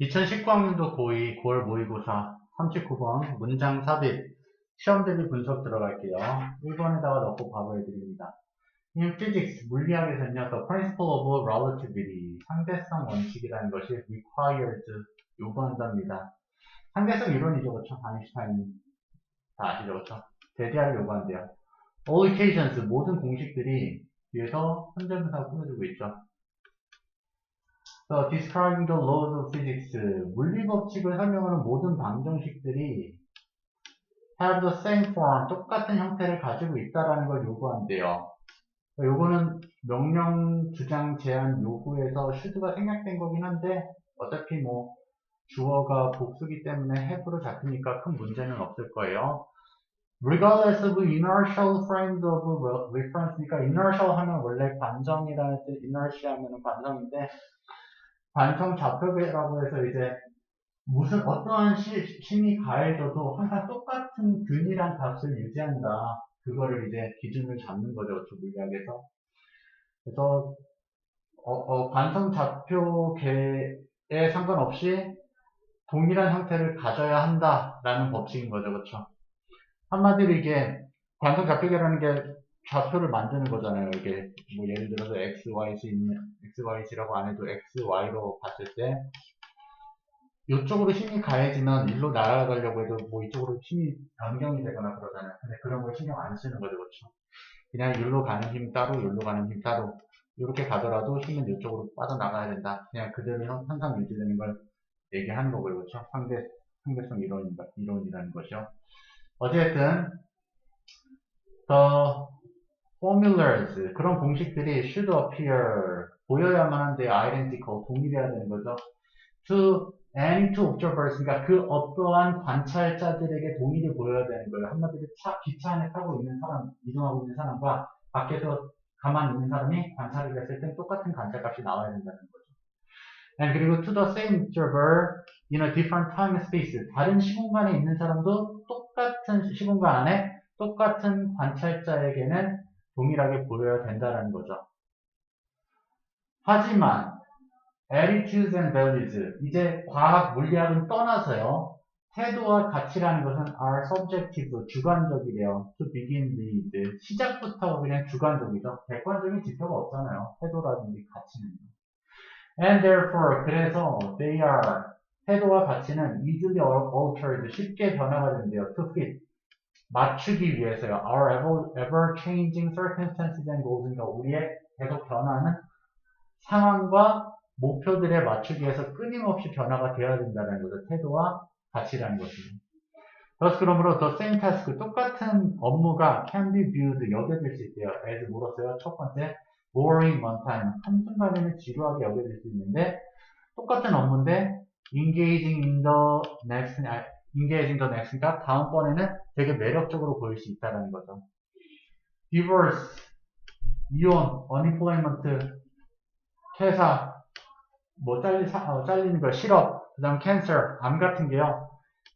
2019학년도 고2 9월 모의고사 39번 문장 삽입 시험 대비 분석 들어갈게요. 1번에다가 넣고 바로 해드립니다. In physics, 물리학에서는요, the principle of relativity, 상대성 원칙이라는 것이 required, 요구한답니다. 상대성 이론이죠, 그쵸? 아인슈타인 다 아시죠, 그쵸? 대대하를 요구한대요. All equations, 모든 공식들이 뒤에서 현재분사가 꾸며주고 있죠. So, describing the laws of physics. 물리 법칙을 설명하는 모든 방정식들이 have the same form, 똑같은 형태를 가지고 있다라는 걸 요구한대요. 요거는 명령, 주장, 제한, 요구에서 should가 생략된 거긴 한데 어차피 뭐 주어가 복수기 때문에 have로 잡히니까 큰 문제는 없을 거예요. regardless of inertial frames of reference니까 inertial 하면 원래 관정이라는 뜻, inertia 하면 관정인데 관성 좌표배라고 해서 이제 무슨 어떠한 시, 힘이 가해져도 항상 똑같은 균이란 값을 유지한다. 그거를 이제 기준을 잡는 거죠. 물리학에서. 그래서 어, 어, 관성 좌표계에 상관없이 동일한 형태를 가져야 한다라는 법칙인 거죠. 그렇죠? 한마디로 이게 관성 좌표계라는 게 좌표를 만드는 거잖아요. 이게 뭐 예를 들어서 x, y, z, x, y, z라고 안 해도 x, y로 봤을 때 이쪽으로 힘이 가해지면 일로 날아가려고 해도 뭐 이쪽으로 힘이 변경이 되거나 그러잖아요. 근데 그런 걸 신경 안 쓰는 거죠. 그렇죠? 그냥 일로 가는 힘 따로, 일로 가는 힘 따로 이렇게 가더라도 힘은 이쪽으로 빠져나가야 된다. 그냥 그대로 항상 유지되는 걸 얘기하는 거고요. 그렇죠? 상대, 상대성 이론, 이론이라는 것이요. 어쨌든 더 formulas 그런 공식들이 should appear 보여야만 한데 identical 동일해야 되는 거죠. to any two observers 그러니까 그 어떠한 관찰자들에게 동일히 보여야 되는 거예요. 한마디로 차, 기차 안에 타고 있는 사람, 이동하고 있는 사람과 밖에서 가만히 있는 사람이 관찰을 했을 땐 똑같은 관찰값이 나와야 된다는 거죠. And 그리고 to the same observer in a different time and space 다른 시공간에 있는 사람도 똑같은 시공간 안에 똑같은 관찰자에게는 동일하게 보여야 된다는 거죠. 하지만 attitudes and values 이제 과학 물리학은 떠나서요. 태도와 가치라는 것은 are subjective 주관적이래요. to begin with 시작부터 그냥 주관적이죠. 객관적인 지표가 없잖아요. 태도라든지 가치는. And therefore 그래서 they are 태도와 가치는 easily altered 쉽게 변화가 된대요. to fit 맞추기 위해서요. Our ever, ever changing circumstances and goals. 그러니까 우리의 계속 변하는 상황과 목표들에 맞추기 위해서 끊임없이 변화가 되어야 된다는 거죠. 태도와 가치라는 것입니다. thus 그러므로 the same task 똑같은 업무가 can be viewed 여겨질 수 있대요. as 물었어요. 첫 번째 boring one time 한순간에는 지루하게 여겨질 수 있는데 똑같은 업무인데 engaging in the next engaging the next니까 다음번에는 되게 매력적으로 보일 수 있다는 거죠. divorce, 이혼, unemployment, 퇴사, 뭐 잘리, 어, 잘리는 거, 실업, 그 다음 cancer, 암 같은 게요.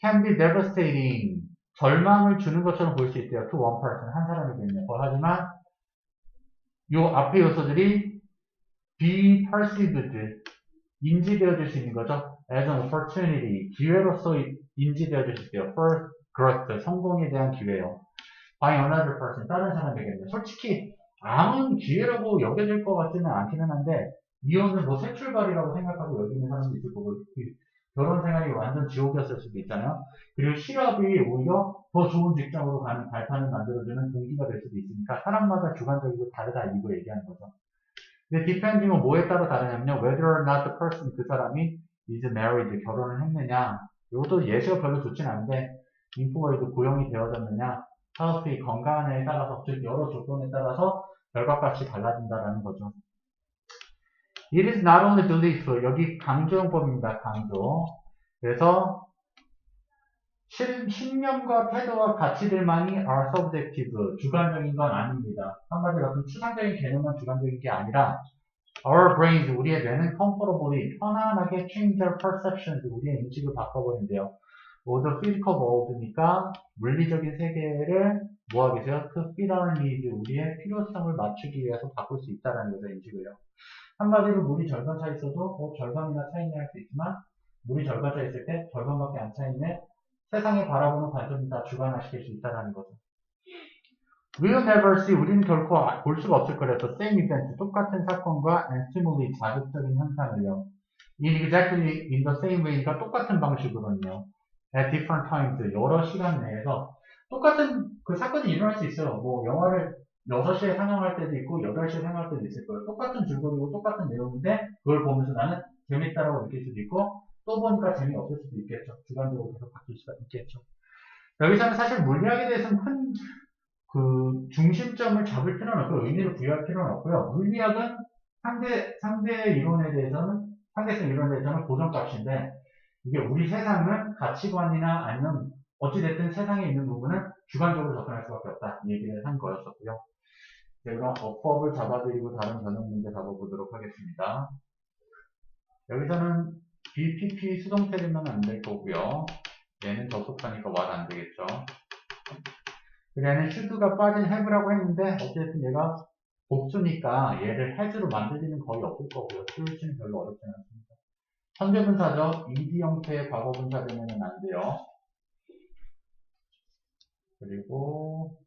can be devastating, 절망을 주는 것처럼 볼수 있대요. to one person, 한 사람에게는요. 하지만 요 앞에 요소들이 be perceived, 인지되어질 수 있는 거죠. as an opportunity, 기회로서 인지되어질 수 있대요. for growth, 성공에 대한 기회요. by another person, 다른 사람에게는. 솔직히 아무 기회라고 여겨질 것 같지는 않기는 한데 이혼은 뭐 새 출발이라고 생각하고 여기는 사람도 있을 거고 결혼 생활이 완전 지옥이었을 수도 있잖아요. 그리고 실업이 오히려 더 좋은 직장으로 가는 발판을 만들어주는 동기가 될 수도 있으니까 사람마다 주관적이고 다르다 이거 얘기하는 거죠. 근데 depending은 뭐에 따라 다르냐면요. whether or not the person 그 사람이 is married 결혼을 했느냐 이것도 예시가 별로 좋진 않은데 employed 고용이 되어졌느냐 healthy 건강에 따라서 즉 여러 조건에 따라서 결과값이 달라진다라는 거죠. It is not only belief 여기 강조용법입니다. 강조. 그래서 신, 신념과 태도와 가치들만이 are subjective, 주관적인 건 아닙니다. 한마디로 어떤 추상적인 개념만 주관적인 게 아니라 our brains, 우리의 뇌는 comfortably, 편안하게 change their perceptions, 우리의 인식을 바꿔버린대요. 모두 physical world니까 물리적인 세계를 위해서 그 our needs, 우리의 필요성을 맞추기 위해서 바꿀 수 있다는 거죠, 인식을요. 한마디로 물이 절반 차 있어도 뭐 절반이나 차이냐 할수 있지만 물이 절반 차 있을 때 절반밖에 안 차 있는 세상에 바라보는 관점을 다 주관화시킬 수 있다는 거죠. We'll never see, 우리는 결코 아- 볼 수가 없을 거라서 same event, 똑같은 사건과 and stimuli, 자극적인 현상을요. in exactly in the same way가 똑같은 방식으로는요. at different times, 여러 시간 내에서 똑같은 그 사건이 일어날 수 있어요. 뭐 영화를 6시에 상영할 때도 있고 8시에 상영할 때도 있을 거예요. 똑같은 줄거리고 똑같은 내용인데 그걸 보면서 나는 재밌다라고 느낄 수도 있고 또 보니까 재미없을 수도 있겠죠. 주관적으로 계속 바뀔 수가 있겠죠. 여기서는 사실 물리학에 대해서는 큰 그 중심점을 잡을 필요는 없고 의미를 부여할 필요는 없고요. 물리학은 상대 상대 이론에 대해서는 상대성 이론에 대해서는 고정값인데 이게 우리 세상은 가치관이나 아니면 어찌됐든 세상에 있는 부분은 주관적으로 접근할 수밖에 없다. 이 얘기를 한 거였었고요. 네, 그럼 어법을 잡아드리고 다른 전형 문제 잡아보도록 하겠습니다. 여기서는 BPP 수동태리면 안 될 거고요. 얘는 접속하니까 와도 안 되겠죠. 얘는 should가 빠진 have라고 했는데 어쨌든 얘가 복수니까 얘를 has로 만들 일은 거의 없을 거고요. 수요치는 별로 어렵지 않습니다. 현재분사죠. ed 형태의 과거분사 되면 안 돼요. 그리고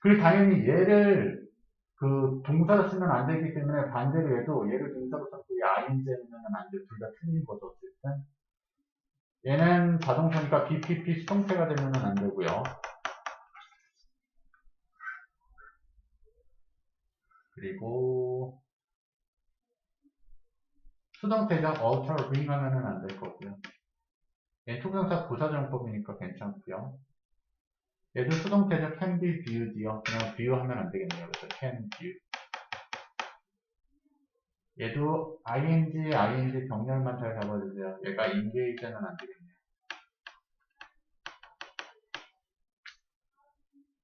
그리고 당연히 얘를 그 동사로 쓰면 안 되기 때문에 반대로 해도 얘를 동사로 ing 쓰면 안 돼. 둘 다 틀린 거죠. 어쨌든 얘는 자동차니까 BPP 수동태가 되면 안 되고요. 그리고 수동태적 alter bring 하면은 안 될 거고요. 얘 투명사 부사정법이니까 괜찮고요. 얘도 수동태적 can be viewed요. 그냥 view 하면 안 되겠네요. 그래서 can view. 얘도 ing, ing 병렬만 잘 잡아주세요. 얘가 engage는 안 되겠네요.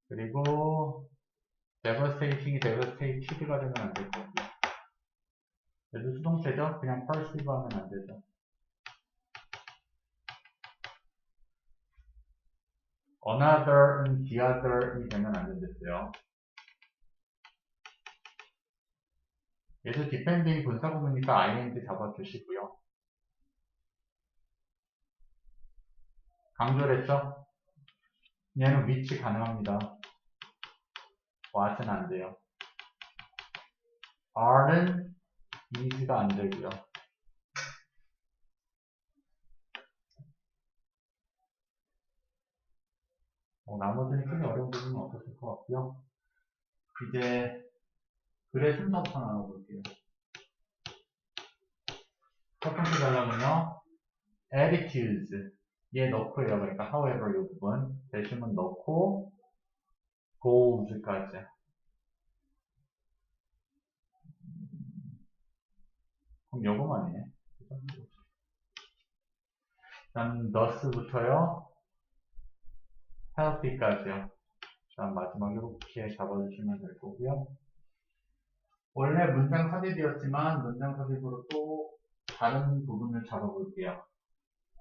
그리고 devastating이 devastated가 되면 안 될 거고요. 얘도 수동태죠? 그냥 perceive 하면 안 되죠. another은 the other이 되면 안 된댔어요. 얘도 depending 분사구문이니까 ing 잡아주시고요. 강조를 했죠? 얘는 위치 가능합니다. What은 안 돼요. are는 is가 안 되고요. 어, 나머지는 크게 어려운 부분은 없었을 것 같고요. 이제 글의 순서부터 나눠볼게요. 첫 번째 단락은요. attitudes 얘 넣고요. 그러니까 however 이 부분 대신은 넣고 goals까지 그럼 요거만이네. 일단 thus부터요. healthy까지요. 다음 마지막 이렇게 잡아주시면 될 거고요. 원래 문장 삽입이었지만 문장 삽입으로 또 다른 부분을 잡아볼게요.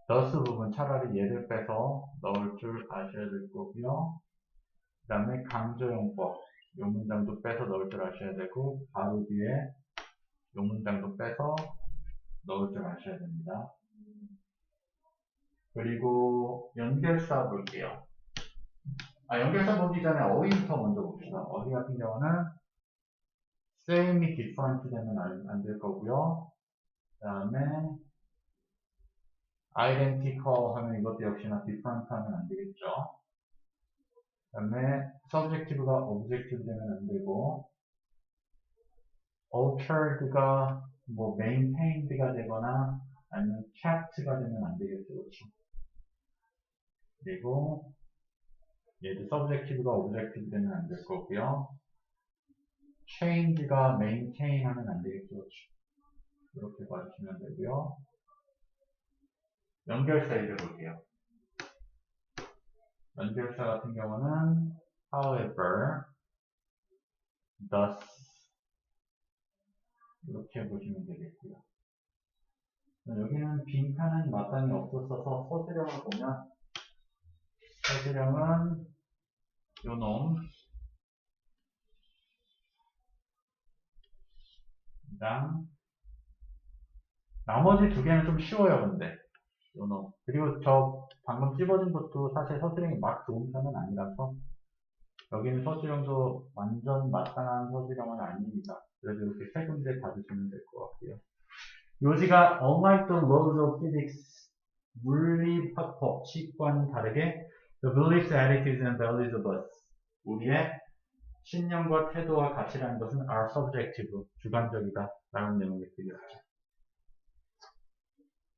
thus 부분 차라리 얘를 빼서 넣을 줄 아셔야 될 거고요. 그 다음에 강조용법 이 문장도 빼서 넣을 줄 아셔야 되고 바로 뒤에 이 문장도 빼서 넣을 줄 아셔야 됩니다. 그리고 연결사 볼게요. 아, 연결사 보기 전에 어휘부터 먼저 봅시다. 어휘 같은 경우는 same이 different 되면 안 될 거고요. 그 다음에 identical 하면 이것도 역시나 different 하면 안 되겠죠. 그 다음에 subjective가 objective 되면 안 되고 altered가 뭐 maintained가 되거나 아니면 kept,가 되면 안 되겠죠. 그렇죠? 그리고 얘도 subjective가 objective 되면 안 될 거고요. change가 maintain 하면 안 되겠죠. 그렇죠? 이렇게 봐주시면 되고요. 연결사 읽어볼게요. 연결사 같은 경우는 however, thus 이렇게 보시면 되겠고요. 여기는 빈칸은 마땅히 없었어서 서술형을 보면 서술형은 요놈 랑 나머지 두 개는 좀 쉬워요 근데 know. 그리고 저 방금 찝어준 것도 사실 서술형이 막 좋은 편은 아니라서 여기는 서술형도 완전 마땅한 서술형은 아닙니다. 그래도 이렇게 세 군데 받으시면 될 것 같고요. 요지가 Unlike the laws of physics, 물리 화법, 식과는 다르게 The beliefs, attitudes, and values of us 우리의 신념과 태도와 가치라는 것은 are subjective, 주관적이다 라는 내용이 드렸죠.